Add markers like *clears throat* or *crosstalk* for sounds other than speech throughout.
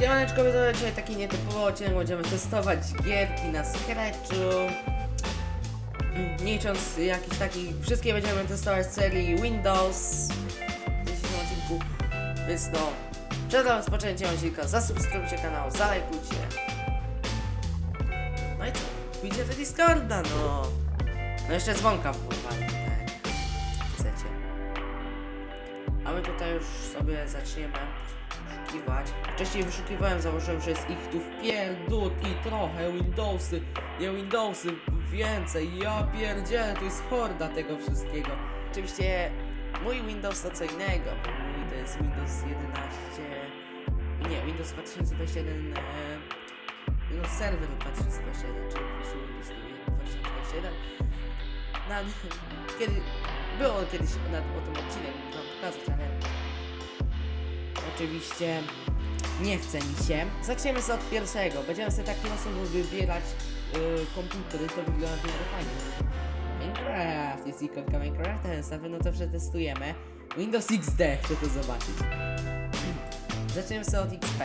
Siemaneczko, widzowie, dzisiaj taki nietypowy odcinek, będziemy testować gierki na Scratchu. Licząc jakichś takich, wszystkie będziemy testować z serii Windows w dzisiejszym odcinku. Więc no, przed rozpoczęciem odcinka zasubskrybujcie kanał, zalajkujcie. No i co? Wbijcie do Discorda, no. No jeszcze dzwonka wpływali, tak. Chcecie. A my tutaj już sobie zaczniemy wyszukiwać. Wcześniej wyszukiwałem, założyłem, że jest ich tu w pierdutki trochę, Windowsy, nie Windowsy, więcej, ja pierdzielę, to jest horda tego wszystkiego. Oczywiście mój Windows to co innego, mój to jest Windows 11, nie, Windows 2021, e, Windows Server 2021, czyli po prostu Windows 2021. Na, kiedy, było kiedyś na, o tym odcinek, wam pokazać, ale Oczywiście nie chce mi się. Zaczniemy sobie od pierwszego. Będziemy sobie takim osobą wybierać yy, komputery, to wygląda w miarę fajnie. Minecraft, jest ikonka Minecrafta, więc na pewno to przetestujemy. Windows XD chcę to zobaczyć. Zaczniemy sobie od XP.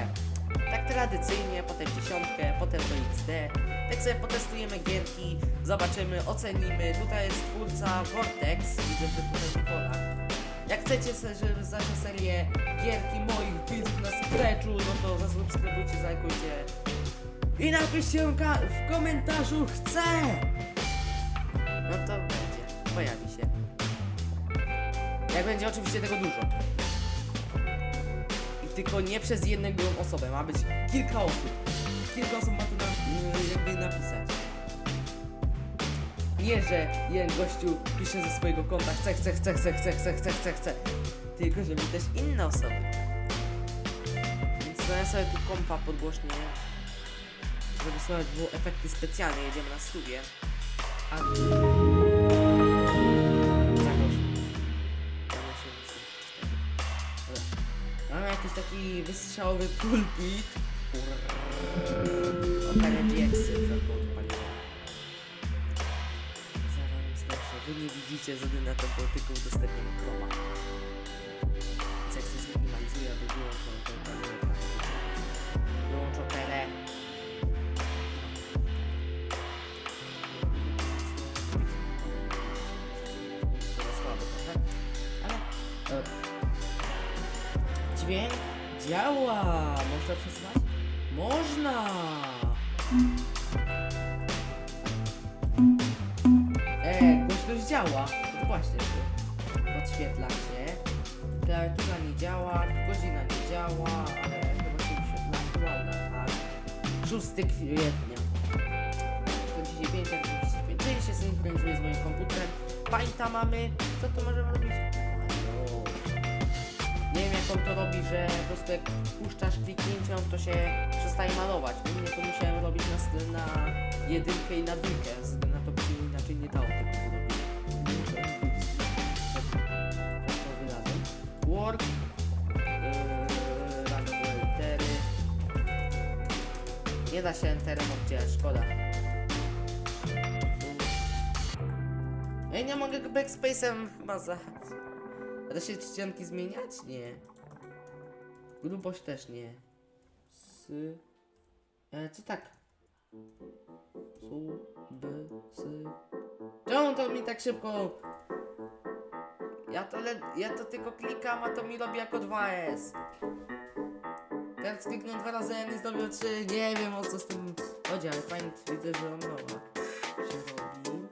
Tak tradycyjnie, potem dziesiątkę, potem do XD. Tak sobie potestujemy gierki, zobaczymy, ocenimy. Tutaj jest twórca Vortex, widzę, że tutaj Nikola. Jak chcecie, se- żeby zacznę serię gierki moich widzów na Scratchu, no to zasubskrybujcie, zajkujcie i napiszcie w komentarzu chcę! No to będzie, pojawi się. Jak będzie oczywiście tego dużo. I tylko nie przez jedną osobę, ma być kilka osób. Kilka osób ma to na, jakby napisać. Nie, że jeden gościu pisze ze swojego konta chce, chce, chce, chce, chce, chce, chce, chce, chce. Tylko żeby też inne osoby. Więc ja sobie tu kompa podgłośnię. Żeby słychać było efekty specjalne, jedziemy na studię. A... Mamy jakiś taki wystrzałowy pulpit. Opera GX-y, tego nie widzicie, z na tą polityką udostępniam Chroma. Sekcję zminimalizuję, aby wyłączą to Wyłączą tele. Słabo trochę, ale... E, dźwięk działa! Można przesuwać? Można! Działa. No właśnie, podświetla się. Klawiatura nie działa, godzina nie działa, ale chyba się wyświetla aktualna, tak? 6 kwietnia. 45, 45, czyli się synchronizuje z moim komputerem. Painta mamy, co tu możemy robić? Nie wiem jak on to robi, że po prostu jak puszczasz kliknięciem, to się przestaje malować. U mnie to musiałem robić na, na jedynkę i na dwójkę, Work, litery. Nie da się enterem oddzielać, szkoda. Ej, nie mogę backspace'em chyba za... Da się czcionki zmieniać? Nie. Grubość też nie. S... E, co tak? Su... B... S... Czemu to mi tak szybko... Ja to, le... ja to tylko klikam, a to mi robi jako 2S. Teraz kliknę dwa razy N i zrobię 3. Nie wiem o co z tym chodzi, ale fajnie widzę, że on nowa się robi.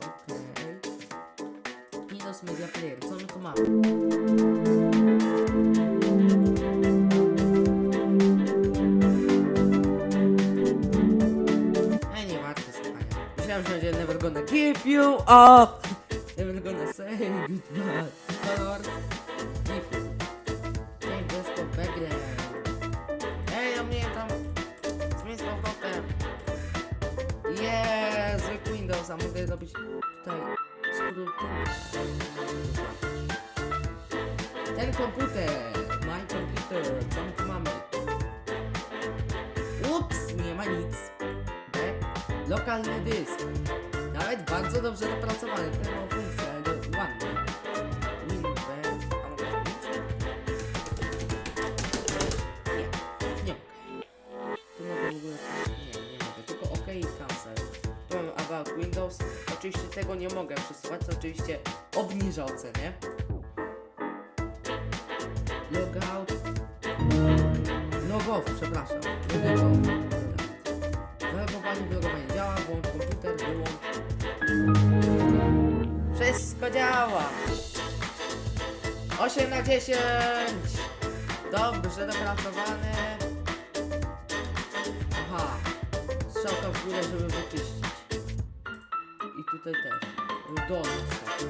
Okej. Windows Media Player, co my tu mamy? Myślałem, że będzie never gonna give you up. Never gonna say goodbye. Color. Give you. Ej, desktop background. Ej, ja mnie tam... Zmień z powrotem. Jeee, zwykły Windows, a mogę zrobić tutaj. Ten komputer, my computer, co my tu mamy? Ups, nie ma nic. Lokalny dysk. Nawet bardzo dobrze dopracowany. Tutaj oczywiście tego nie mogę przesuwać, co oczywiście obniża ocenę. Logout. Logow, przepraszam. Logout. Wylogowanie działa, włącz komputer, wyłącz. Wszystko działa. 8 na 10. Dobrze dopracowane. Aha. Strzałka w górę, żeby wyczyścić. Tutaj też. Dolny strzał.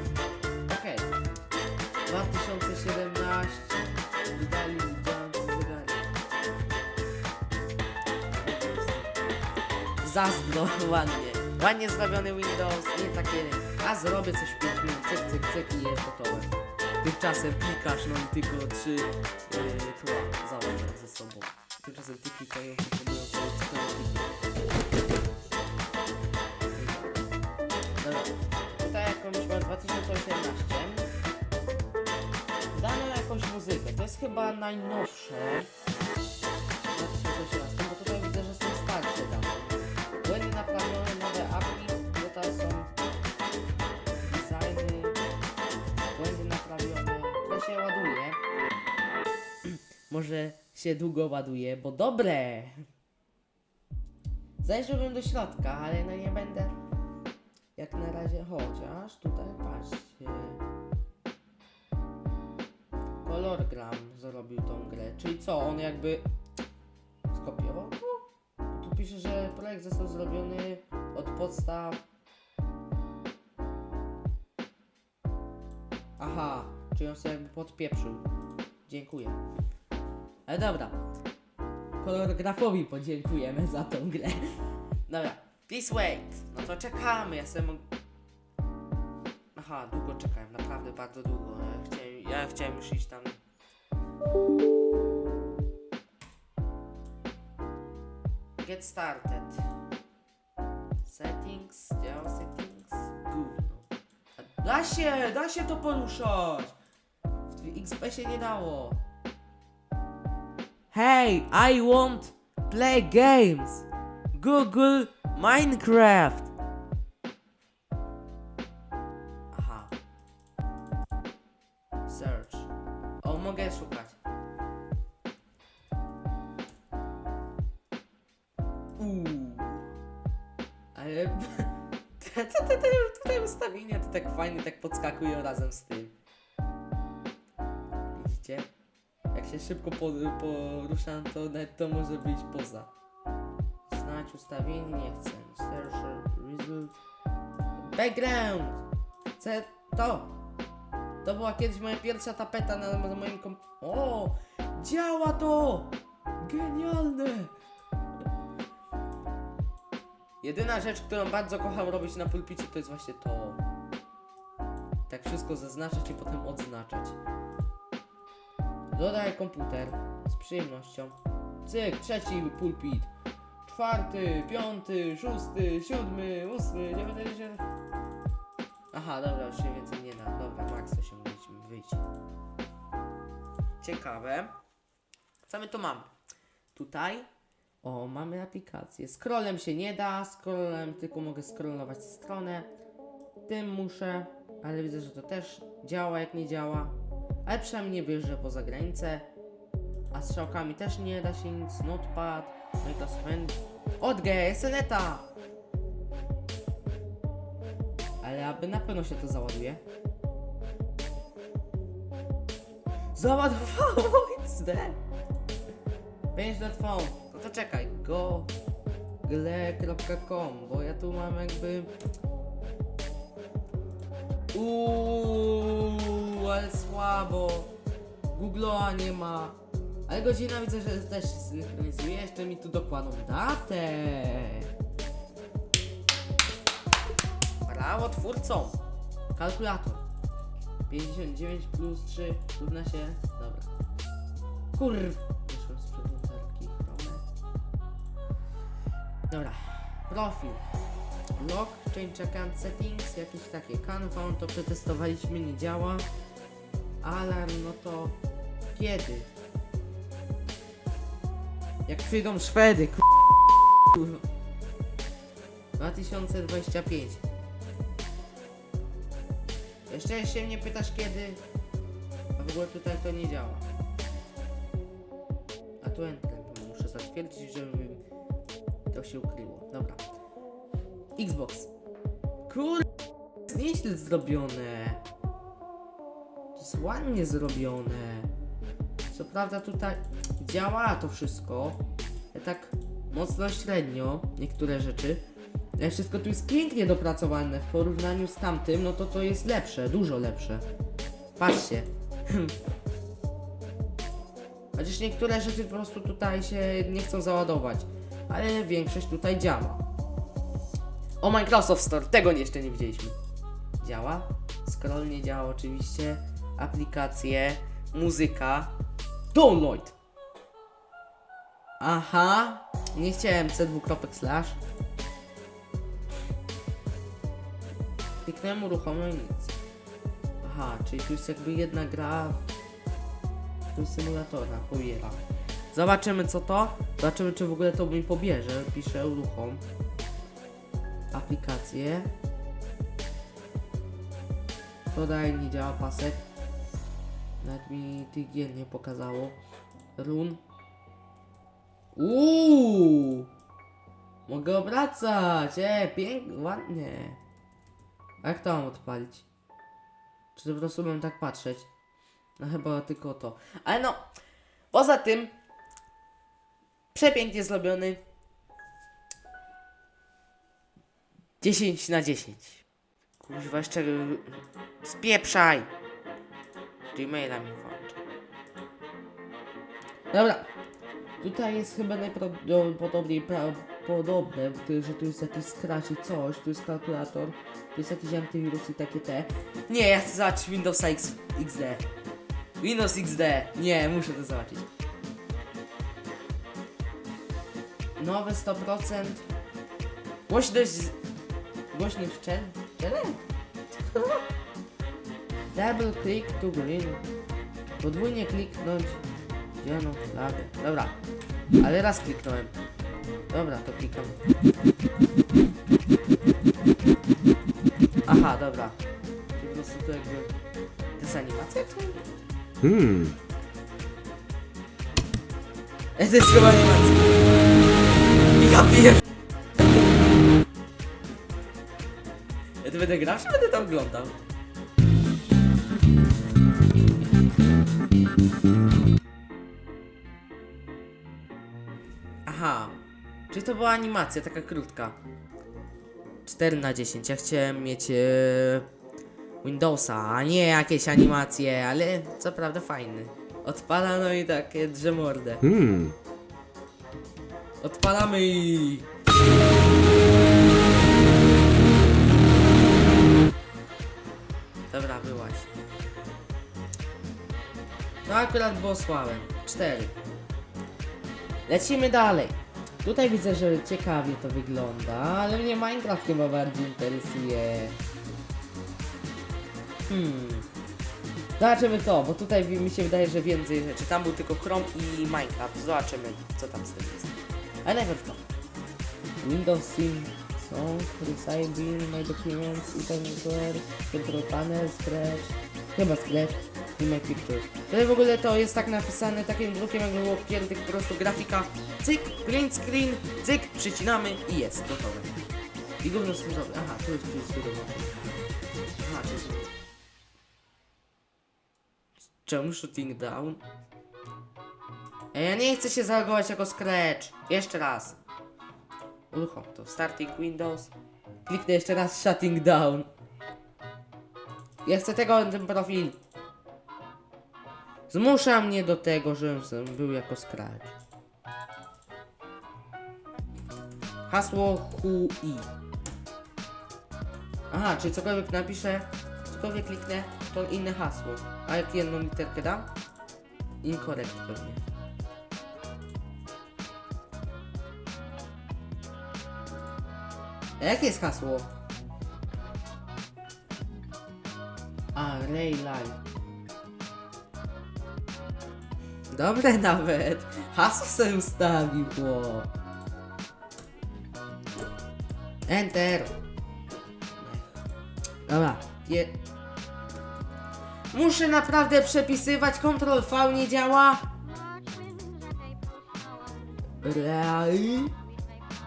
Okej. 2017. Wydali widziałem wydali. Zazdro, ładnie. Ładnie zrobiony Windows, nie takie... A zrobię coś w 5 minut, cyk, cyk, cyk i jest gotowe. Tymczasem klikasz, mam tylko trzy yy, tła założone ze sobą. Tymczasem ty klikający próbują mam 2018. Dano jakąś muzykę, to jest chyba najnowsze. 2018, bo tutaj widzę, że są starsze dane. Błędy naprawione, nowe API, tutaj są designy, błędy naprawione. To się ładuje. *clears throat* Może się długo ładuje, bo dobre! Zajrzałbym do środka, ale no nie będę jak na razie, chociaż tutaj patrzcie. Colorgram zrobił tą grę, czyli co, on jakby skopiował to? Tu pisze, że projekt został zrobiony od podstaw Aha, czyli on sobie jakby podpieprzył. Dziękuję. Ale dobra. Kolorografowi podziękujemy za tą grę. *laughs* Dobra. Please wait. No to czekamy. Ja sobie mog... Aha, długo czekałem. Naprawdę bardzo długo. Ja chciałem, ja chciałem już iść tam. Get started. Settings, działa settings, gówno. Da się, da się to poruszać. W XP się nie dało. Hey, I want play games. Google Minecraft. Aha. Search. O, mogę szukać. Uuu. Ale te, te, te, te, tutaj ustawienia to tak fajnie tak podskakują razem z tym. Widzicie? Jak się szybko po, poruszam, to nawet to może być poza. Znać ustawienie, nie chcę. Search result. Background! C to! To była kiedyś moja pierwsza tapeta na, na moim kom... O! Działa to! Genialne! Jedyna rzecz, którą bardzo kocham robić na pulpicie, to jest właśnie to. Tak wszystko zaznaczać i potem odznaczać. Dodaj komputer z przyjemnością. Cyk, trzeci pulpit. Czwarty, piąty, szósty, siódmy, ósmy, dziewiąty, dziesiąty. Aha, dobra, już się więcej nie da. Dobra, max osiągnęliśmy, wyjdź. Ciekawe. Co my tu mamy? Tutaj, o, mamy aplikację. Scrollem się nie da, scrollem tylko mogę scrollować stronę. Tym muszę, ale widzę, że to też działa jak nie działa. Ale przynajmniej nie wyjeżdżę poza granicę. A strzałkami też nie da się nic. Notepad, Microsoft End. Odgę, Seneta! Ale aby na pewno się to załaduje. Załadowało XD! 5.phone. No to czekaj. Google.com, bo ja tu mam jakby... Uuu, ale słabo. Google'a nie ma. Ale godzina widzę, że też się synchronizuje. Jeszcze mi tu dokładną datę. Brawo twórcom. Kalkulator. 59 plus 3 równa się... Dobra. Kurw. Wyszłem z przeglądarki Chrome. Dobra. Profil. Lock, change account settings, jakieś takie Canva, to przetestowaliśmy, nie działa. Alarm, no to kiedy? Jak przyjdą Szwedy, kurwa. 2025. Jeszcze się mnie pytasz kiedy? A w ogóle tutaj to nie działa. A tu bo muszę zatwierdzić, żeby to się ukryło. Dobra. Xbox. Kur... jest nieźle zrobione. To jest ładnie zrobione. Co prawda tutaj działa to wszystko. ale Tak mocno średnio niektóre rzeczy. Ale wszystko tu jest pięknie dopracowane w porównaniu z tamtym, no to to jest lepsze, dużo lepsze. Patrzcie. *clears throat* Chociaż niektóre rzeczy po prostu tutaj się nie chcą załadować, ale większość tutaj działa. O Microsoft Store, tego jeszcze nie widzieliśmy. Działa? Scroll nie działa oczywiście. Aplikacje, muzyka. Download! Aha, nie chciałem C dwukropek slash. Kliknąłem uruchomię nic. Aha, czyli tu jest jakby jedna gra do symulatora, pobiera. Zobaczymy co to. Zobaczymy czy w ogóle to mi pobierze. Piszę uruchom. Aplikacje. Dodaj, nie działa pasek. Nawet mi tych gier nie pokazało. Run. Uuu! Mogę obracać! E, pięknie, ładnie. A jak to mam odpalić? Czy po prostu mam tak patrzeć? No chyba tylko to. Ale no, poza tym, przepięknie zrobiony. 10 na 10. Kuźwa, jeszcze spieprzaj! Gmaila mi włącza. Dobra. Tutaj jest chyba najprawdopodobniej pra- podobne, że tu jest jakiś scratch i coś, tu jest kalkulator, tu jest jakiś antywirus i takie te. Nie, ja chcę zobaczyć Windowsa X, XD. Windows XD. Nie, muszę to zobaczyć. Nowe 100%. Głośność... Głośność szczel... Double click to green. Podwójnie kliknąć zieloną flagę. Dobra, ale raz kliknąłem. Dobra, to klikam. Aha, dobra. Czyli po prostu to jakby... To jest animacja? Hmm. E, to jest chyba animacja. Ja pier... Ja to będę grał, czy będę to oglądał? To była animacja, taka krótka. 4 na 10. Ja chciałem mieć e, Windowsa, a nie jakieś animacje, ale co prawda fajny. Odpala no i takie drze mordę. Hmm. Odpalamy i... Dobra, byłaś. No akurat było słabym. Cztery. Lecimy dalej. Tutaj widzę, że ciekawie to wygląda, ale mnie Minecraft chyba bardziej interesuje. Hmm. Zobaczymy to, bo tutaj mi się wydaje, że więcej rzeczy. Tam był tylko Chrome i Minecraft. Zobaczymy, co tam z tym jest. Ale najpierw to. Windows Sim Recite Bin, My Documents, Internet Control Panel, Scratch, chyba Scratch i My Pictures. Tutaj w ogóle to jest tak napisane takim drukiem, jakby było pierdych po prostu grafika, cyk, green screen, cyk, przycinamy i jest, gotowe. I gówno zrobię. Aha, tu jest, tu jest, jest. Aha, tu jest. Czemu shooting down? Ej, ja nie chcę się zalogować jako Scratch. Jeszcze raz. Uruchom to. Starting Windows. Kliknę jeszcze raz Shutting Down. Ja chcę tego, ten profil. Zmusza mnie do tego, żebym był jako Scratch. Hasło HUI. Aha, czyli cokolwiek napiszę, cokolwiek kliknę, to inne hasło. A jak jedną literkę dam? Incorrect pewnie. A jakie jest hasło? A, Ray Line. Dobre nawet. Hasło sobie ustawił, chłop. Enter. Dobra. Je... Muszę naprawdę przepisywać, Ctrl V nie działa. Real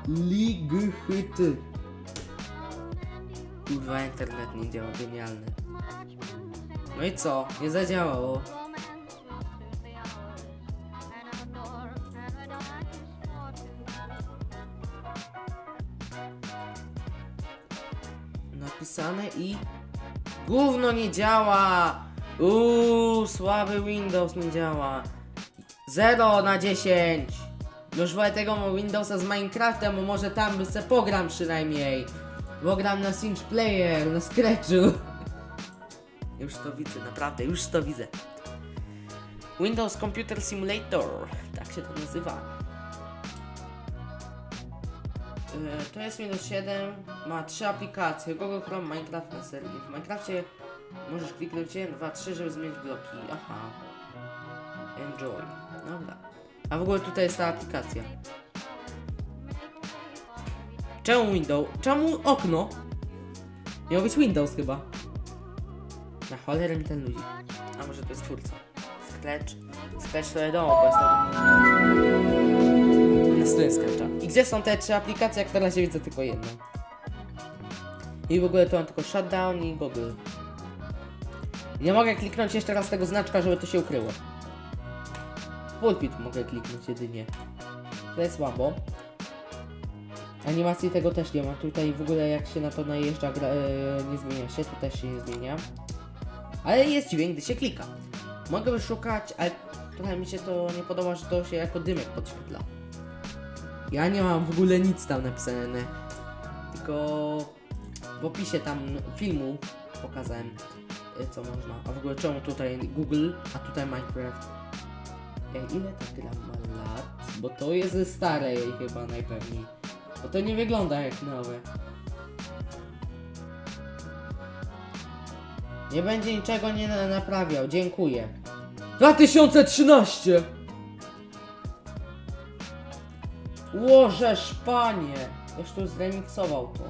Lig Hyty. Kurwa, internet nie działa, genialny. No i co? Nie zadziałało. I... Gówno nie działa! Uuu, słaby Windows nie działa. 0 na 10. Już wolę tego Windowsa z Minecraftem, bo może tam by se pogram przynajmniej. Bo gram na Singe Player, na Scratchu. *laughs* Już to widzę, naprawdę, już to widzę. Windows Computer Simulator, tak się to nazywa. E, To jest Windows 7, ma trzy aplikacje, Google Chrome, Minecraft na serii. W Minecrafcie możesz kliknąć 1, 2, 3, żeby zmienić bloki. Aha. Enjoy. Dobra. A w ogóle tutaj jest ta aplikacja. Czemu Windows? Czemu okno? Miał być Windows chyba. Na cholerę mi ten ludzi. A może to jest twórca? Scratch. Scratch to wiadomo, bo jest to... Scratcha. I gdzie są te trzy aplikacje, jak na razie widzę tylko jedną. I w ogóle to mam tylko Shutdown i Google. Nie mogę kliknąć jeszcze raz tego znaczka, żeby to się ukryło. Pulpit mogę kliknąć jedynie. To jest słabo. Animacji tego też nie ma. Tutaj w ogóle jak się na to najeżdża, gra, e, nie zmienia się. Tu też się nie zmienia. Ale jest dźwięk, gdy się klika. Mogę wyszukać, ale trochę mi się to nie podoba, że to się jako dymek podświetla. Ja nie mam w ogóle nic tam napisane. Tylko w opisie tam filmu pokazałem e, co można. A w ogóle czemu tutaj Google, a tutaj Minecraft? Ej, ile ta gra ma lat? Bo to jest ze starej chyba najpewniej. Bo to nie wygląda jak nowe. Nie będzie niczego nie na- naprawiał, dziękuję. 2013! Łożesz, panie! Ktoś tu zremiksował to.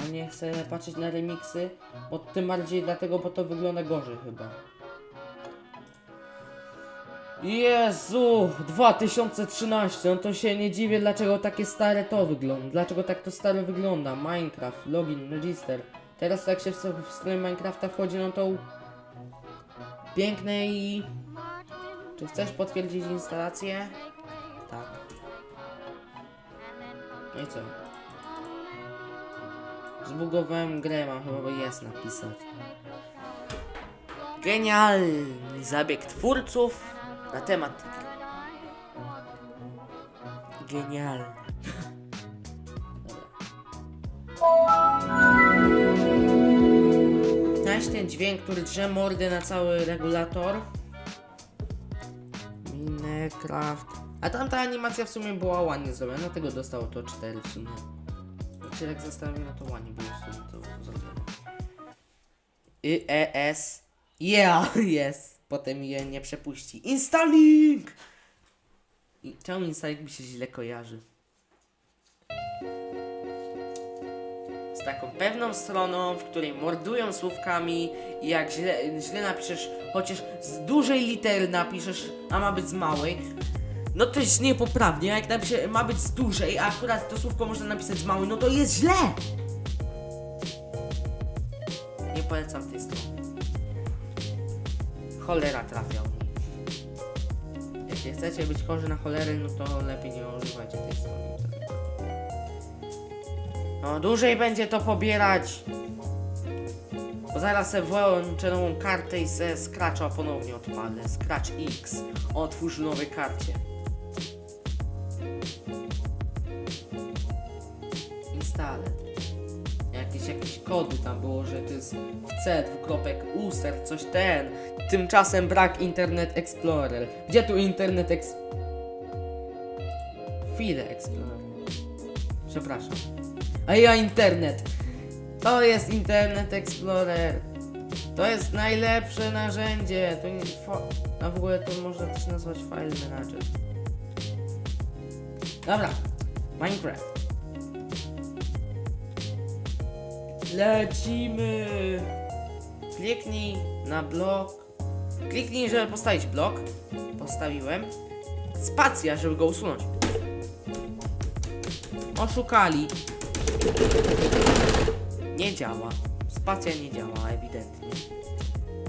A nie chcę patrzeć na remiksy, bo tym bardziej dlatego, bo to wygląda gorzej chyba. Jezu, 2013, no to się nie dziwię dlaczego takie stare to wygląda, dlaczego tak to stare wygląda, Minecraft, login, register. Teraz jak się w, w stronę Minecrafta wchodzi, no to piękne i... Czy chcesz potwierdzić instalację? No i co? Zbugowałem grę, mam chyba jest napisać. Genialny zabieg twórców na temat. Genialny. Znajdź ten dźwięk, który drze mordy na cały regulator. Minecraft. A tamta animacja w sumie była ładnie zrobiona, dlatego dostało to 4 w sumie. Jak się tak zastanawiam, no to ładnie było w sumie to zrobione. I E S. Yeah, *laughs* jest. Potem je nie przepuści. Installing! I czemu installing mi się źle kojarzy? Z taką pewną stroną, w której mordują słówkami i jak źle, źle napiszesz, chociaż z dużej litery napiszesz, a ma być z małej, no to jest niepoprawnie, jak napisze, ma być z dużej, a akurat to słówko można napisać z małej, no to jest źle! Nie polecam tej strony. Cholera trafia mnie. Jak nie chcecie być chorzy na cholerę, no to lepiej nie używajcie tej strony. No dłużej będzie to pobierać. Bo zaraz se włączę nową kartę i se Scratcha ponownie odpalę. Scratch X. Otwórz nowej karcie. Kody tam było, że to jest C, dwukropek, user, coś ten. Tymczasem brak Internet Explorer. Gdzie tu Internet Ex... Chwilę Explorer. Przepraszam. A ja internet. To jest Internet Explorer. To jest najlepsze narzędzie. To nie... A w ogóle to można też nazwać File Manager. Dobra. Minecraft. Lecimy! Kliknij na blok. Kliknij, żeby postawić blok. Postawiłem. Spacja, żeby go usunąć. Oszukali. Nie działa. Spacja nie działa, ewidentnie.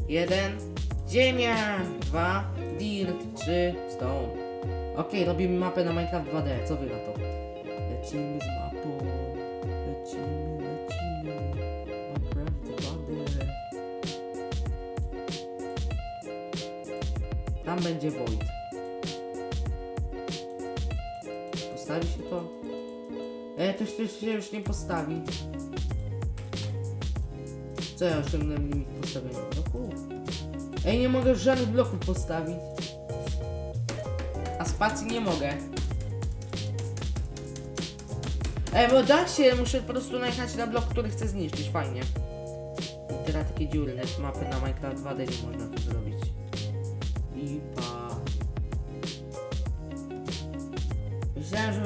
Jeden. Ziemia. Dwa. Dirt. Trzy. Stone. Okej, robimy mapę na Minecraft 2D. Co wy na to? Lecimy z mapą. Lecimy. Tam będzie Void. Postawi się to? E, to się już nie postawi. Co ja osiągnąłem limit postawienia bloku? Ej, nie mogę żadnych bloków postawić. A spacji nie mogę. Ej, bo da się, muszę po prostu najechać na blok, który chcę zniszczyć, fajnie. I teraz takie dziury, mapy na Minecraft 2D nie można tu zrobić.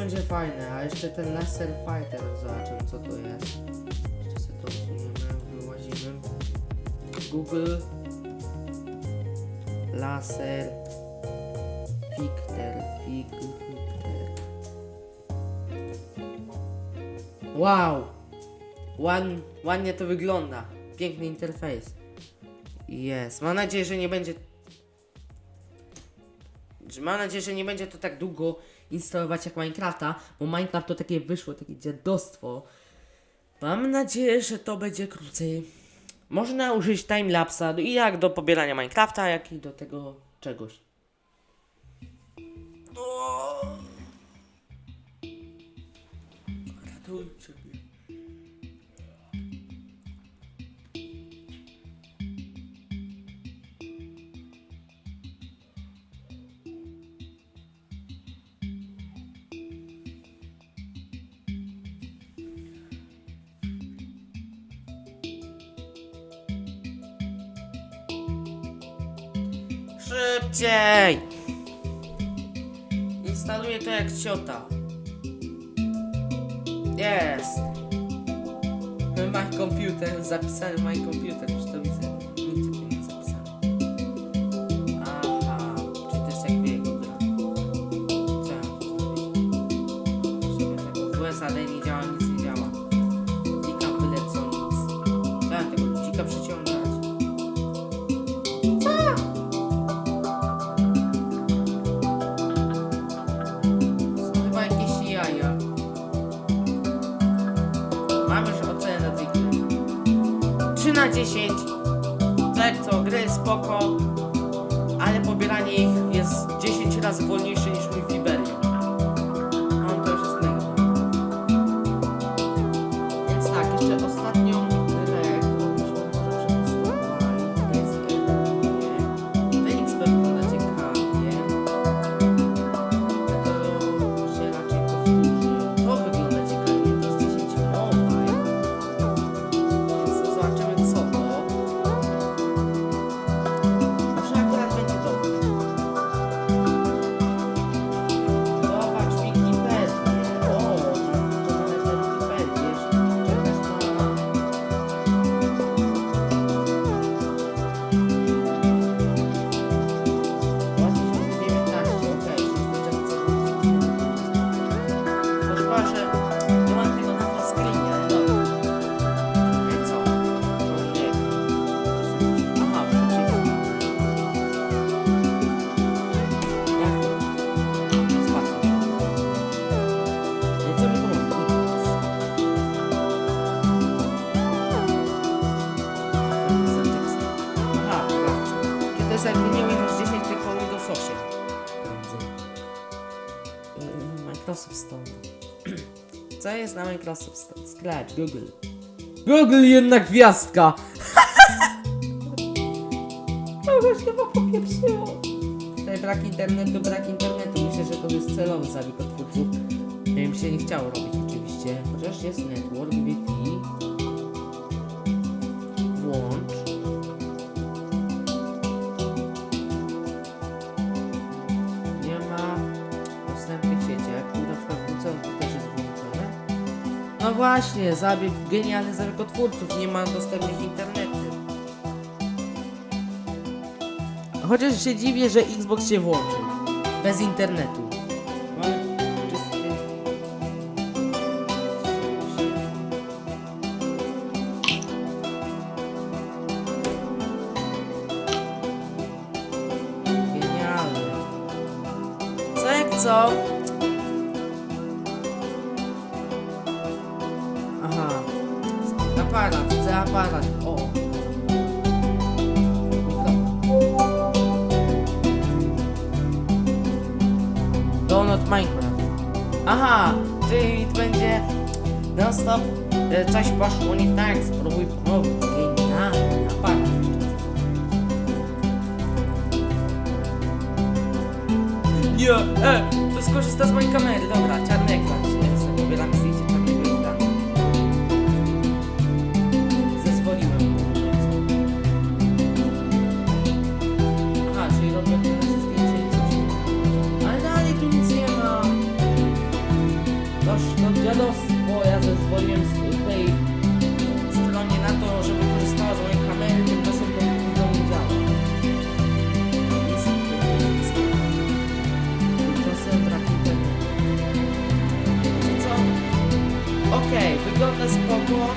Będzie fajne, a jeszcze ten Laser Fighter, zobaczymy co to jest. Jeszcze sobie to usuniemy, wyłazimy. Google Laser Ficter. Wow! Ładnie, ładnie to wygląda. Piękny interfejs. Jest. Mam nadzieję, że nie będzie. Mam nadzieję, że nie będzie to tak długo instalować jak Minecrafta, bo Minecraft to takie wyszło, takie dziadostwo. Mam nadzieję, że to będzie krócej. Można użyć timelapsa i jak do pobierania Minecrafta, jak i do tego czegoś. Ratujcie Szybciej! Instaluję to jak ciota. Jest! My computer, zapisany my computer, już to widzę. Na 10. Tak co, gry spoko. Ale pobieranie ich jest 10 razy wolniejsze niż mój Fiberium. Microsoft Store? Scratch, Google. Google jednak gwiazdka! *laughs* Kogoś chyba popieprzyło. Tutaj brak internetu, brak internetu. Myślę, że to jest celowy zabieg od twórców. Ja mi się nie chciało robić oczywiście. Chociaż jest network, Wi-Fi. właśnie, zabieg genialnych zarykotwórców, nie ma dostępnych internety. Chociaż się dziwię, że Xbox się włączył. Bez internetu. Donut Minecraft. Aha, czyli będzie non stop e, coś poszło nie tak, spróbuj ponownie. Genialny aparat. Nie, e, to skorzysta z mojej kamery, dobra, czarny ekran z tej stronie na to, żeby korzystała z mojej kamery, tymczasem to to nie działa. Tymczasem brak internetu. Wiecie co? Okej, wygląda spoko.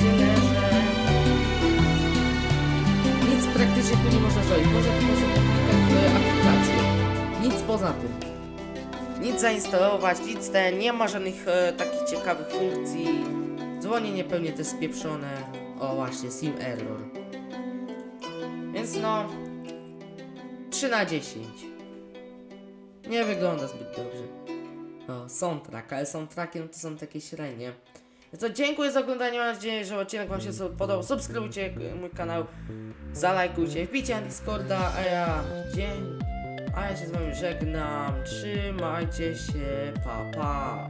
Tyle, że nic praktycznie tu nie można zrobić. Można prostu poklikać w aplikację. Nic poza tym. Nic zainstalować, nic ten, nie ma żadnych e, takich ciekawych funkcji. Dzwonienie pewnie też spieprzone. O właśnie, sim error. Więc no, 3 na 10. Nie wygląda zbyt dobrze. O, soundtrack, ale soundtracki no to są takie średnie. Więc to dziękuję za oglądanie, mam nadzieję, że odcinek wam się podobał. Subskrybujcie mój kanał, zalajkujcie, wbijcie na Discorda, a ja dzień, a ja się z wami żegnam. Trzymajcie się, pa pa.